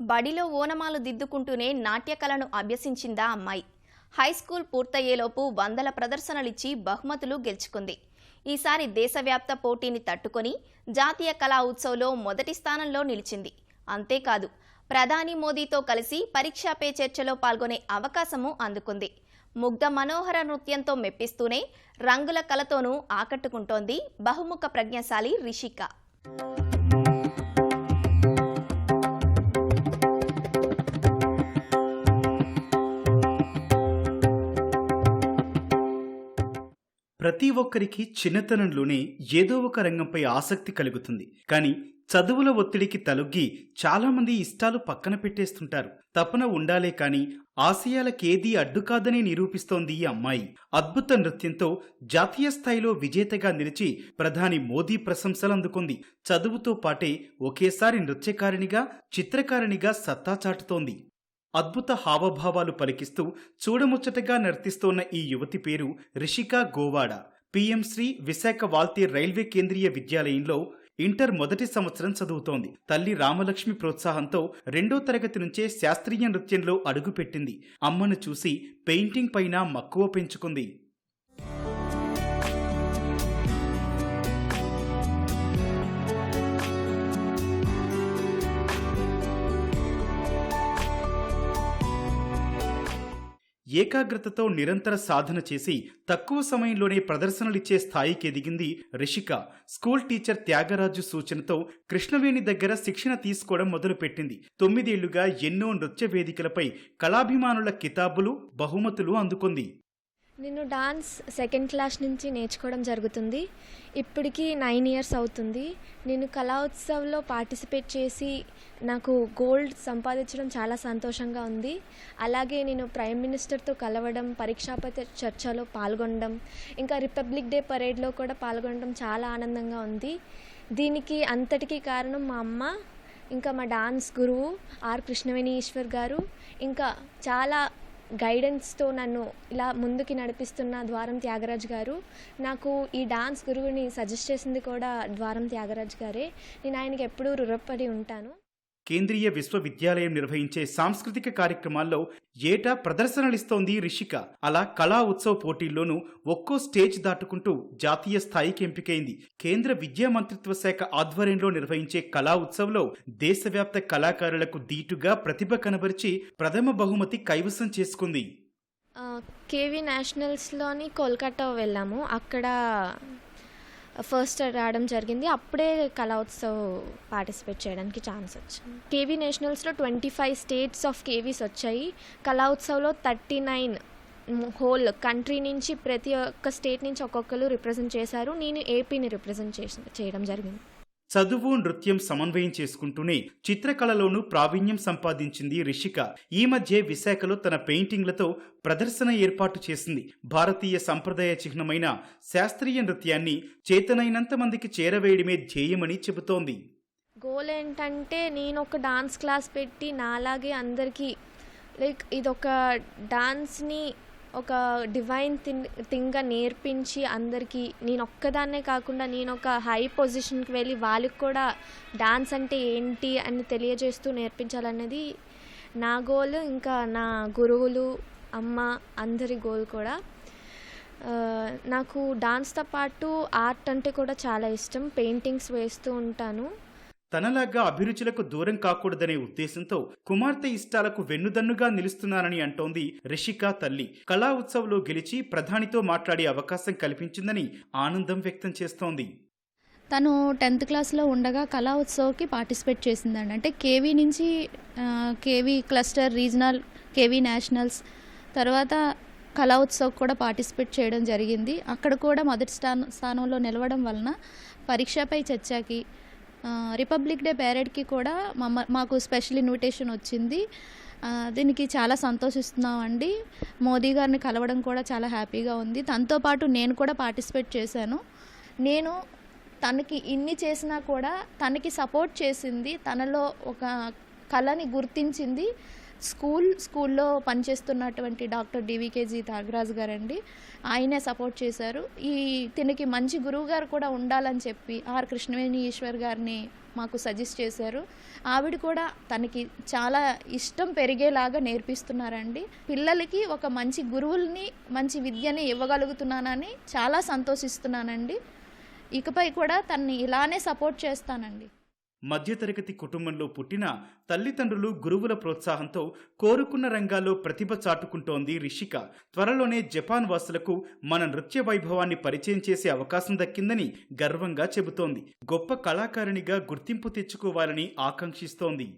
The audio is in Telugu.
బడిలో ఓనమాలు దిద్దుకుంటూనే నాట్యకళను అభ్యసించిందా అమ్మాయి. హై స్కూల్ పూర్తయ్యేలోపు వందల ప్రదర్శనలిచ్చి బహుమతులు గెలుచుకుంది. ఈసారి దేశవ్యాప్త పోటీని తట్టుకొని జాతీయ కళా ఉత్సవ్లో మొదటి స్థానంలో నిలిచింది. అంతేకాదు ప్రధాని మోదీతో కలిసి పరీక్షా పే చర్చలో పాల్గొనే అవకాశము అందుకుంది. ముగ్ధ మనోహర నృత్యంతో మెప్పిస్తూనే రంగుల కళతోనూ ఆకట్టుకుంటోంది బహుముఖ ప్రజ్ఞశాలి రిషిక. ప్రతి ఒక్కరికి చిన్నతనంలోనే ఏదో ఒక రంగంపై ఆసక్తి కలుగుతుంది. కానీ చదువుల ఒత్తిడికి తలొగ్గి చాలామంది ఇష్టాలు పక్కన పెట్టేస్తుంటారు. తపన ఉండాలే కానీ ఆశయాలకేదీ అడ్డు కాదని నిరూపిస్తోంది ఈ అమ్మాయి. అద్భుత నృత్యంతో జాతీయ స్థాయిలో విజేతగా నిలిచి ప్రధాని మోదీ ప్రశంసలు అందుకుంది. చదువుతో పాటే ఒకేసారి నృత్యకారిణిగా చిత్రకారిణిగా సత్తా చాటుతోంది. అద్భుత హావభావాలు పలికిస్తూ చూడముచ్చటగా నర్తిస్తోన్న ఈ యువతి పేరు రిషికా గోవాడ. పిఎం శ్రీ విశాఖ వాల్తీ రైల్వే కేంద్రీయ విద్యాలయంలో ఇంటర్ మొదటి సంవత్సరం చదువుతోంది. తల్లి రామలక్ష్మి ప్రోత్సాహంతో రెండో తరగతి నుంచే శాస్త్రీయ నృత్యంలో అడుగుపెట్టింది. అమ్మను చూసి పెయింటింగ్ పైన మక్కువ పెంచుకుంది. ఏకాగ్రతతో నిరంతర సాధన చేసి తక్కువ సమయంలోనే ప్రదర్శనలిచ్చే స్థాయికి ఎదిగింది రిషిక. స్కూల్ టీచర్ త్యాగరాజు సూచనతో కృష్ణవేణి దగ్గర శిక్షణ తీసుకోవడం మొదలుపెట్టింది. తొమ్మిదేళ్ళుగా ఎన్నో నృత్య వేదికలపై కళాభిమానుల కితాబులు బహుమతులు అందుకుంది. నేను డాన్స్ సెకండ్ క్లాస్ నుంచి నేర్చుకోవడం జరుగుతుంది. ఇప్పటికి నైన్ ఇయర్స్ అవుతుంది. నేను కళాఉత్సవ్లో పార్టిసిపేట్ చేసి నాకు గోల్డ్ సంపాదించడం చాలా సంతోషంగా ఉంది. అలాగే నేను ప్రైమ్ మినిస్టర్తో కలవడం పరీక్షాపతి చర్చలో పాల్గొనడం ఇంకా రిపబ్లిక్ డే పరేడ్లో కూడా పాల్గొనడం చాలా ఆనందంగా ఉంది. దీనికి అంతటికీ కారణం మా అమ్మ ఇంకా మా డాన్స్ గురువు ఆర్ కృష్ణవేణి ఈశ్వర్ గారు. ఇంకా చాలా గైడెన్స్తో నన్ను ఇలా ముందుకి నడిపిస్తున్న ద్వారం త్యాగరాజ్ గారు. నాకు ఈ డాన్స్ గురువుని సజెస్ట్ చేసింది కూడా ద్వారం త్యాగరాజ్ గారే. నేను ఆయనకి ఎప్పుడూ రుణపడి ఉంటాను. కేంద్రీయ విశ్వవిద్యాలయం నిర్వహించే సాంస్కృతిక కార్యక్రమాల్లో ఏటా ప్రదర్శనలిస్తోంది రిషిక. అలా కళా ఉత్సవ పోటీల్లోనూ ఒక్కో స్టేజ్ దాటుకుంటూ జాతీయ స్థాయికి ఎంపికైంది. కేంద్ర విద్యా మంత్రిత్వ శాఖ ఆధ్వర్యంలో నిర్వహించే కళా ఉత్సవ్లో దేశవ్యాప్త కళాకారులకు దీటుగా ప్రతిభ కనబరిచి ప్రథమ బహుమతి కైవసం చేసుకుంది. కేవీ నేషనల్స్లోని కోల్కతా వెళ్ళాము. అక్కడ ఫస్ట్ రావడం జరిగింది. అప్పుడే కళా ఉత్సవ్ పార్టిసిపేట్ చేయడానికి ఛాన్స్ వచ్చింది. KV నేషనల్స్లో twenty five states of KVs వచ్చాయి. కళా ఉత్సవ్లో థర్టీ నైన్ హోల్ కంట్రీ నుంచి ప్రతి ఒక్క స్టేట్ నుంచి ఒక్కొక్కరు రిప్రజెంట్ చేశారు. నేను ఏపీని రిప్రజెంట్ చేసి చేయడం జరిగింది. చదువు నృత్యం సమన్వయం చేసుకుంటూనే చిత్రకళలోనూ ప్రావీణ్యం సంపాదించింది రిషిక. ఈ మధ్య విశాఖలో తన పెయింటింగ్లతో ప్రదర్శన ఏర్పాటు చేసింది. భారతీయ సంప్రదాయ చిహ్నమైన శాస్త్రీయ నృత్యాన్ని చేతనైనంత మందికి చేరవేయడమే ధ్యేయమని చెబుతోంది. గోల్ ఏంటంటే నేను ఒక డాన్స్ క్లాస్ పెట్టి నాలాగే అందరికీ లైక్ ఇదొక డాన్స్ని ఒక డివైన్ థింగ్ థింగ్గా నేర్పించి అందరికీ నేను ఒక్కదాన్నే కాకుండా నేను ఒక హై పొజిషన్కి వెళ్ళి వాళ్ళకి కూడా డాన్స్ అంటే ఏంటి అని తెలియజేస్తూ నేర్పించాలనేది నా గోల్ ఇంకా నా గురువులు అమ్మ అందరి గోల్ కూడా. నాకు డాన్స్తో పాటు ఆర్ట్ అంటే కూడా చాలా ఇష్టం. పెయింటింగ్స్ వేస్తూ ఉంటాను. తనలాగా అభిరుచులకు దూరం కాకూడదనే ఉద్దేశంతో కుమార్తె ఇష్టాలకు వెన్నుదన్నుగా నిలుస్తున్నానని అంటోంది రిషికా తల్లి. కళా ఉత్సవ్లో గెలిచి ప్రధానితో మాట్లాడే అవకాశం కల్పించిందని ఆనందం వ్యక్తం చేస్తోంది. తను టెన్త్ క్లాస్లో ఉండగా కళా ఉత్సవ్కి పార్టిసిపేట్ చేసిందండి. అంటే కేవీ నుంచి KV cluster regional KV nationals తర్వాత కళా ఉత్సవ్ కూడా పార్టిసిపేట్ చేయడం జరిగింది. అక్కడ కూడా మొదటి స్థానం స్థానంలో నిలవడం వలన పరీక్షపై చర్చకి రిపబ్లిక్ డే పేరెడ్కి కూడా మమ్మ మాకు స్పెషల్ ఇన్విటేషన్ వచ్చింది. దీనికి చాలా సంతోషిస్తున్నామండి. మోదీ గారిని కలవడం కూడా చాలా హ్యాపీగా ఉంది. తనతో పాటు నేను కూడా పార్టిసిపేట్ చేశాను. నేను తనకి ఇన్ని చేసినా కూడా తనకి సపోర్ట్ చేసింది. తనలో ఒక కళని గుర్తించింది. స్కూల్ స్కూల్లో పనిచేస్తున్నటువంటి డాక్టర్ డివికేజీ త్యాగరాజు గారండి. ఆయనే సపోర్ట్ చేశారు. ఈ తినకి మంచి గురువు గారు కూడా ఉండాలని చెప్పి ఆర్ కృష్ణవేణి ఈశ్వర్ గారిని మాకు సజెస్ట్ చేశారు. ఆవిడ కూడా తనకి చాలా ఇష్టం పెరిగేలాగా నేర్పిస్తున్నారండి. పిల్లలకి ఒక మంచి గురువుల్ని మంచి విద్యని ఇవ్వగలుగుతున్నానని చాలా సంతోషిస్తున్నానండి. ఇకపై కూడా తన్ని ఇలానే సపోర్ట్ చేస్తానండి. మధ్యతరగతి కుటుంబంలో పుట్టిన తల్లిదండ్రులు గురువుల ప్రోత్సాహంతో కోరుకున్న రంగాల్లో ప్రతిభ చాటుకుంటోంది రిషిక. త్వరలోనే జపాన్ వాసులకు మన నృత్య వైభవాన్ని పరిచయం చేసే అవకాశం దక్కిందని గర్వంగా చెబుతోంది. గొప్ప కళాకారిణిగా గుర్తింపు తెచ్చుకోవాలని ఆకాంక్షిస్తోంది.